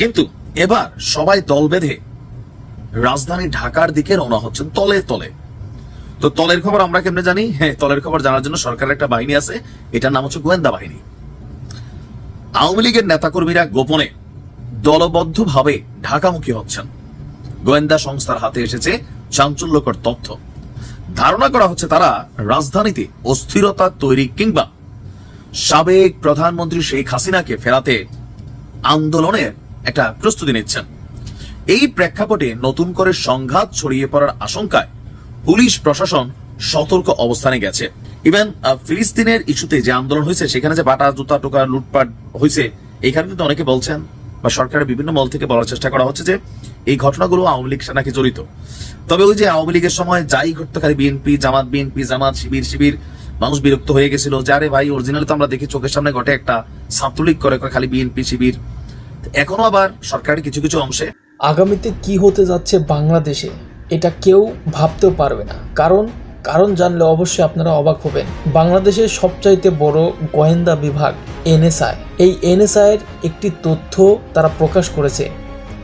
কিন্তু এবার সবাই দল বেঁধে রাজধানী ঢাকার দিকে রওনা হচ্ছেন তলে তলে। তো তলের খবর আমরা কেমনে জানি? হ্যাঁ তলের খবর জানার জন্য সরকারের একটা বাহিনী আছে। এটার নাম হচ্ছে গোয়েন্দা বাহিনী। আওয়ামী লীগের নেতাকর্মীরা গোপনে দলবদ্ধভাবে ঢাকামুখী হচ্ছেন। গোয়েন্দা সংস্থার হাতে এসেছে চাঞ্চল্যকর তথ্য। ধারণা করা হচ্ছে তারা রাজধানীতে অস্থিরতা তৈরি কিংবা সাবেক প্রধানমন্ত্রী শেখ হাসিনাকে ফেরাতে আন্দোলনের একটা প্রস্তুতি নিচ্ছেন। এই প্রেক্ষাপটে নতুন করে সংঘাত ছড়িয়ে পড়ার আশঙ্কায় পুলিশ প্রশাসন সতর্ক অবস্থানে গেছে। ইভেন ফিলিস্তিনের ইস্যুতে যে আন্দোলন হয়েছে, সেখানে যে বাটা, জুতা, টোকা, লুটপাট হয়েছে, এখানে কিন্তু অনেকে বলছেন বা সরকারের বিভিন্ন মল থেকে বলার চেষ্টা করা হচ্ছে যে এই ঘটনাগুলো আওয়ামী লীগ নাকি জড়িত। তবে ওই যে আওয়ামী লীগের সময় যাই ঘটতো খালি বিএনপি জামাত বিএনপি জামাত, শিবির শিবির, মানুষ বিরক্ত হয়ে গেছিল যে, আরে ভাই অরিজিনাল তো আমরা দেখি, চোখের সামনে ঘটে একটা ছাত্রলীগ করে খালি বিএনপি শিবির। এখনও আবার সরকারের কিছু কিছু অংশে। আগামীতে কি হতে যাচ্ছে বাংলাদেশে, এটা কেউ ভাবতেও পারবে না। কারণ কারণ জানলে অবশ্যই আপনারা অবাক হবেন। বাংলাদেশের সবচাইতে বড় গোয়েন্দা বিভাগ এনএসআই। এই এনএসআই এর একটি তথ্য তারা প্রকাশ করেছে।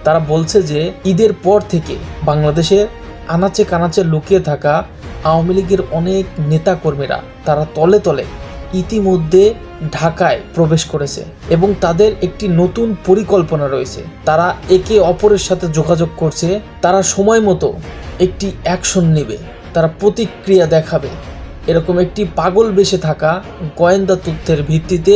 তারা বলছে যে, ঈদের পর থেকে বাংলাদেশের আনাচে কানাচে লুকিয়ে থাকা আওয়ামী লীগের অনেক নেতাকর্মীরা, তারা তলে তলে ইতিমধ্যে ঢাকায় প্রবেশ করেছে এবং তাদের একটি নতুন পরিকল্পনা রয়েছে। তারা একে অপরের সাথে যোগাযোগ করছে, তারা সময় মতো একটি অ্যাকশন নেবে, তারা প্রতিক্রিয়া দেখাবে। এরকম একটি পাগল বেশে থাকা গোয়েন্দা তথ্যের ভিত্তিতে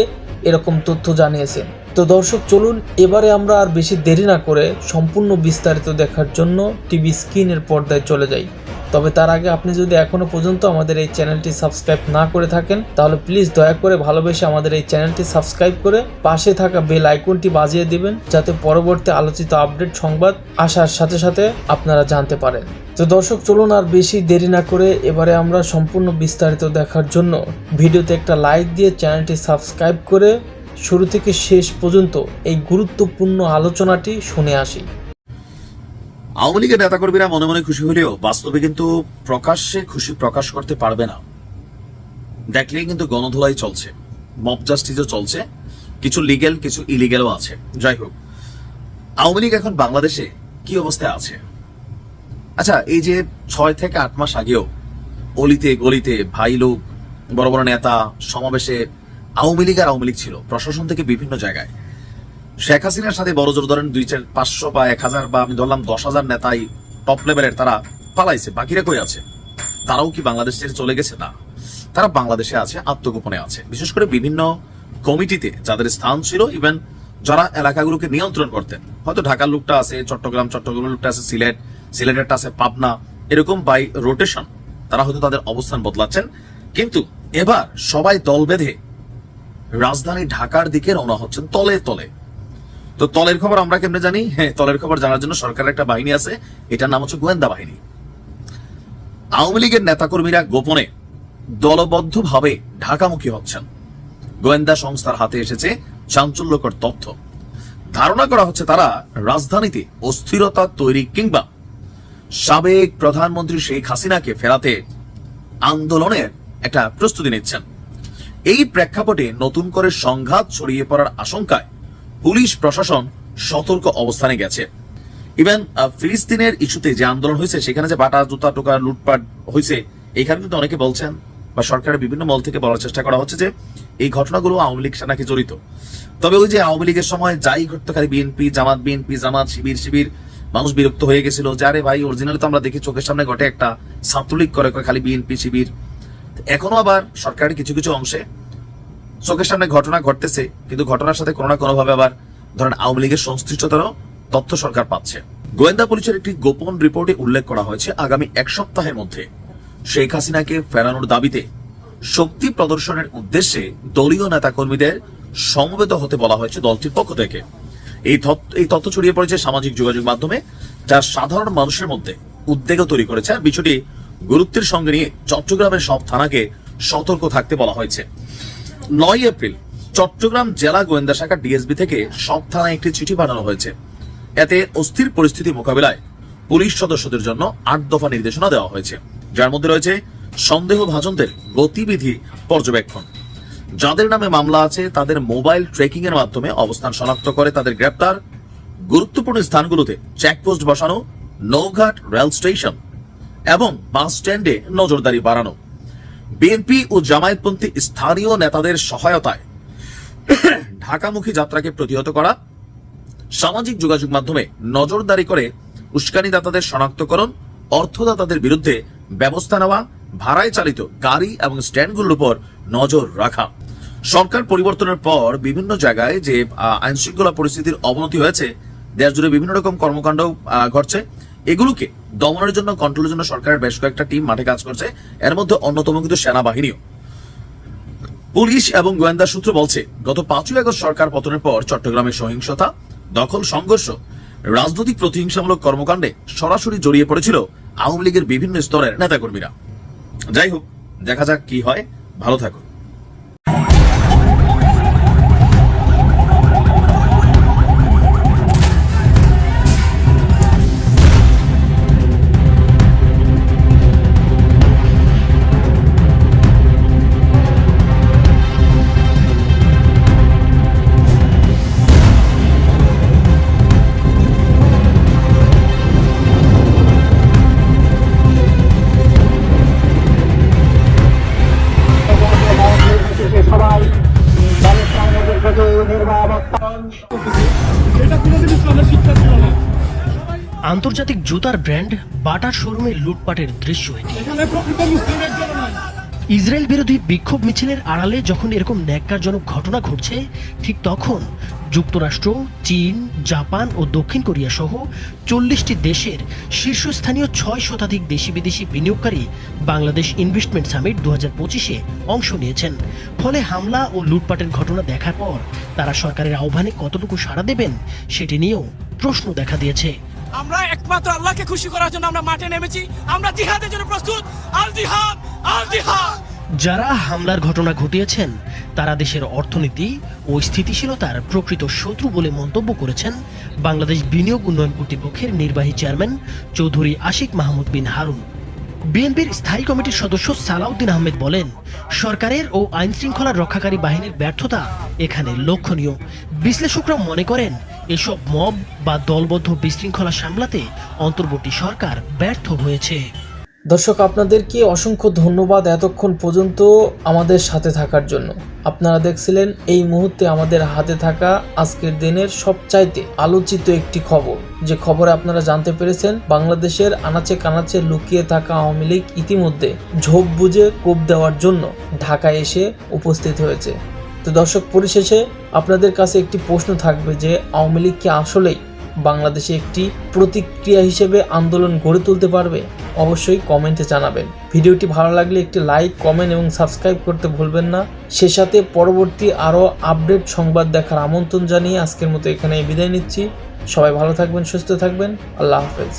এরকম তথ্য জানিয়েছেন তো দর্শক, চলুন এবারে আমরা আর বেশি দেরি না করে সম্পূর্ণ বিস্তারিত দেখার জন্য টিভি স্ক্রিনের পর্দায় চলে যাই। তবে তার আগে আপনি যদি এখনও পর্যন্ত আমাদের এই চ্যানেলটি সাবস্ক্রাইব না করে থাকেন, তাহলে প্লিজ দয়া করে ভালোবেসে আমাদের এই চ্যানেলটি সাবস্ক্রাইব করে পাশে থাকা বেল আইকনটি বাজিয়ে দিবেন, যাতে পরবর্তী আলোচিত আপডেট সংবাদ আসার সাথে সাথে আপনারা জানতে পারেন। তো দর্শক, চলুন আর বেশি দেরি না করে এবারে আমরা সম্পূর্ণ বিস্তারিত দেখার জন্য ভিডিওতে একটা লাইক দিয়ে চ্যানেলটি সাবস্ক্রাইব করে শুরু থেকে শেষ পর্যন্ত এই গুরুত্বপূর্ণ আলোচনাটি শুনে আসি। আওয়ামী লীগের নেতাকর্মীরা মনে মনে খুশি হলেও বাস্তবে কিন্তু প্রকাশ্যে খুশি প্রকাশ করতে পারবে না। দেখলেই কিন্তু গণধোলাই চলছে, মব জাস্টিসও চলছে, কিছু লিগেল কিছু ইলিগেলও আছে। যাই হোক, আওয়ামী লীগ এখন বাংলাদেশে কি অবস্থায় আছে? আচ্ছা এই যে ছয় থেকে আট মাস আগেও অলিতে, গলিতে ভাই লোক, বড় বড় নেতা, সমাবেশে আওয়ামী লীগ আর আওয়ামী লীগ ছিল, প্রশাসন থেকে বিভিন্ন জায়গায়। শেখ হাসিনার সাথে বড় জোর ধরেন দুই চার পাঁচশো বা এক হাজার বা আমি ধরলাম দশ হাজার নেতাই টপ লেভেলের তারা পালাইছে, বাকিরা কই আছে? তারাও কি বাংলাদেশ ছেড়ে চলে গেছে? না। তারা বাংলাদেশে আছে, আত্মগোপনে আছে। বিশেষ করে বিভিন্ন কমিটিতে যাদের স্থান ছিল ইভেন যারা এলাকাগুলোকে নিয়ন্ত্রণ করতেন। হয়তো ঢাকার লোকটা আছে, চট্টগ্রাম চট্টগ্রামের লোকটা আছে, সিলেট সিলেটেরটা আছে, পাবনা। এরকম বাই রোটেশন তারা হয়তো তাদের অবস্থান বদলাচ্ছেন। কিন্তু এবার সবাই দল বেঁধে রাজধানী ঢাকার দিকে রওনা হচ্ছেন তলে তলে। তো তলের খবর আমরা কেমনে জানি? হ্যাঁ তলের খবর জানার জন্য সরকারের একটা বাহিনী আছে। এটার নাম হচ্ছে গোয়েন্দা বাহিনী। আওয়ামী লীগের নেতাকর্মীরা গোপনে দলবদ্ধভাবে ঢাকামুখী হচ্ছেন। গোয়েন্দা সংস্থার হাতে এসেছে চাঞ্চল্যকর তথ্য। ধারণা করা হচ্ছে তারা রাজধানীতে অস্থিরতা তৈরি কিংবা সাবেক প্রধানমন্ত্রী শেখ হাসিনাকে ফেরাতে আন্দোলনের একটা প্রস্তুতি নিচ্ছেন। এই প্রেক্ষাপটে নতুন করে সংঘাত ছড়িয়ে পড়ার আশঙ্কায় পুলিশ প্রশাসন সতর্ক অবস্থানে গেছে। ইভেন ফিলিস্তিনের ইস্যুতে যে আন্দোলন হয়েছে, সেখানে যে বাটা, জুতা, টোকা, লুটপাট হয়েছে, এখানে কিন্তু অনেকে বলছেন বা সরকারের বিভিন্ন মল থেকে বলার চেষ্টা করা হচ্ছে যে এই ঘটনাগুলো আওয়ামী লীগ নাকি জড়িত। তবে ওই যে আওয়ামী লীগের সময় যাই ঘটতো, খালি বিএনপি, জামাত বিএনপি, জামাত, শিবির শিবির, মানুষ বিরক্ত হয়ে গেছিল যে, আরে ভাই অরিজিনাল তো আমরা দেখি, চোখের সামনে ঘটে একটা করে করে খালি বিএনপি, শিবির। এখনও আবার সরকারের কিছু কিছু অংশে চোখের সামনে ঘটনা ঘটতেছে, কিন্তু ঘটনার সাথে কোনো না কোনো ভাবে আবার ধরেন আওয়ামী লীগের সংশ্লিষ্টতারও তথ্য সরকার পাচ্ছে। গোয়েন্দা পুলিশের একটি গোপন রিপোর্টে উল্লেখ করা হয়েছে, আগামী এক সপ্তাহের মধ্যে শেখ হাসিনাকে ফেরানোর দাবিতে শক্তি প্রদর্শনের উদ্দেশ্যে দলীয় নেতাকর্মীদের সমবেত হতে বলা হয়েছে দলটির পক্ষ থেকে। এই তথ্য এই তথ্য ছড়িয়ে পড়েছে সামাজিক যোগাযোগ মাধ্যমে, যা সাধারণ মানুষের মধ্যে উদ্বেগও তৈরি করেছে। আর বিষয়টি গুরুত্বের সঙ্গে নিয়ে চট্টগ্রামের সব থানাকে সতর্ক থাকতে বলা হয়েছে। নয় এপ্রিল চট্টগ্রাম জেলা গোয়েন্দা শাখা ডিএসবি থেকে সব থানায় একটি চিঠি পাঠানো হয়েছে। এতে অস্থির পরিস্থিতি মোকাবিলায় পুলিশ সদস্যদের জন্য আট দফা নির্দেশনা দেওয়া হয়েছে। যার মধ্যে রয়েছে সন্দেহভাজনদের গতিবিধি পর্যবেক্ষণ। যাদের নামে মামলা আছে, তাদের মোবাইল ট্রেকিং এর মাধ্যমে অবস্থান শনাক্ত করে তাদের গ্রেপ্তার। গুরুত্বপূর্ণ স্থানগুলোতে চেকপোস্ট বসানো, নৌঘাট, রেল স্টেশন এবং বাস স্ট্যান্ডে নজরদারি বাড়ানো। বিএনপি ও জামায়াতপন্থী স্থানীয় নেতাদের সহায়তায় ঢাকামুখী যাত্রাকে প্রতিহত করা, সামাজিক যোগাযোগ মাধ্যমে নজরদারি করে উস্কানিদাতাদের শনাক্তকরণ, অর্থদাতাদের বিরুদ্ধে ব্যবস্থা নেওয়া, ভাড়ায় চালিত গাড়ি এবং স্ট্যান্ডগুলোর উপর নজর রাখা। সরকার পরিবর্তনের পর বিভিন্ন জায়গায় যে আইন শৃঙ্খলা পরিস্থিতির অবনতি হয়েছে দেশ জুড়ে বিভিন্ন রকম কর্মকাণ্ড ঘটছে। এগুলোকে দমনের জন্য কন্ট্রোলের জন্য সরকারের বেশ কয়েকটা টিম মাঠে কাজ করছে। এর মধ্যে অন্যতম কিন্তু সেনাবাহিনীও। পুলিশ এবং গোয়েন্দা সূত্র বলছে, গত পাঁচই আগস্ট সরকার পতনের পর চট্টগ্রামে সহিংসতা, দখল, সংঘর্ষ, রাজনৈতিক প্রতিহিংসামূলক কর্মকাণ্ডে সরাসরি জড়িয়ে পড়েছিল আওয়ামী লীগের বিভিন্ন স্তরের নেতাকর্মীরা। যাই হোক, দেখা যাক কি হয়। ভালো থাকুন। আন্তর্জাতিক জুতার ব্র্যান্ড বাটার শোরুমে লুটপাটের দৃশ্য এটি। ইসরায়েল বিরোধী বিক্ষোভ মিছিলের আড়ালে যখন এরকম ন্যাক্কারজনক ঘটনা ঘটছে, ঠিক তখন যুক্তরাষ্ট্র, চীন, জাপান ও দক্ষিণ কোরিয়া সহ চল্লিশটি দেশের শীর্ষস্থানীয় ছয় শতাধিক দেশি বিদেশি বিনিয়োগকারী বাংলাদেশ ইনভেস্টমেন্ট সামিট দু হাজার পঁচিশে অংশ নিয়েছেন। ফলে হামলা ও লুটপাটের ঘটনা দেখার পর তারা সরকারের আহ্বানে কতটুকু সাড়া দেবেন সেটি নিয়েও প্রশ্ন দেখা দিয়েছে। আমরা একমাত্র আল্লাহকে খুশি করার জন্য আমরা মাঠে নেমেছি। আমরা জিহাদের জন্য প্রস্তুত। আল জিহাদ যারা হামলার ঘটনা ঘটিয়েছেন, তারা দেশের অর্থনীতি ও স্থিতিশীলতার প্রকৃত শত্রু বলে মন্তব্য করেছেন বাংলাদেশ বিনিয়োগ উন্নয়ন কর্তৃপক্ষের নির্বাহী চেয়ারম্যান চৌধুরী আশিক মাহমুদ বিন হারুন। বিএনপির স্থায়ী কমিটির সদস্য সালাউদ্দিন আহমেদ বলেন, সরকারের ও আইন শৃঙ্খলা রক্ষাকারী বাহিনীর ব্যর্থতা এখানে লক্ষণীয়। বিশ্লেষকরা মনে করেন, এসব মব বা দলবদ্ধ বিশৃঙ্খলা সামলাতে অন্তর্বর্তী সরকার ব্যর্থ হয়েছে। দর্শক, আপনাদেরকে অসংখ্য ধন্যবাদ এতক্ষণ পর্যন্ত আমাদের সাথে থাকার জন্য। আপনারা দেখছিলেন এই মুহূর্তে আমাদের হাতে থাকা আজকের দিনের সবচাইতে আলোচিত একটি খবর। যে খবরে আপনারা জানতে পেরেছেন, বাংলাদেশের আনাচে কানাচে লুকিয়ে থাকা আওয়ামী লীগ ইতিমধ্যে ঝোপ বুঝে কোপ দেওয়ার জন্য ঢাকায় এসে উপস্থিত হয়েছে। তো দর্শক, পরিশেষে আপনাদের কাছে একটি প্রশ্ন থাকবে যে আওয়ামী লীগ কি আসলেই বাংলাদেশে একটি প্রতিক্রিয়া হিসেবে আন্দোলন গড়ে তুলতে পারবে? অবশ্যই কমেন্টে জানাবেন। ভিডিওটি ভালো লাগলে একটি লাইক, কমেন্ট এবং সাবস্ক্রাইব করতে ভুলবেন না। সে সাথে পরবর্তী আরও আপডেট সংবাদ দেখার আমন্ত্রণ জানিয়ে আজকের মতো এখানে বিদায় নিচ্ছি। সবাই ভালো থাকবেন, সুস্থ থাকবেন। আল্লাহ হাফেজ।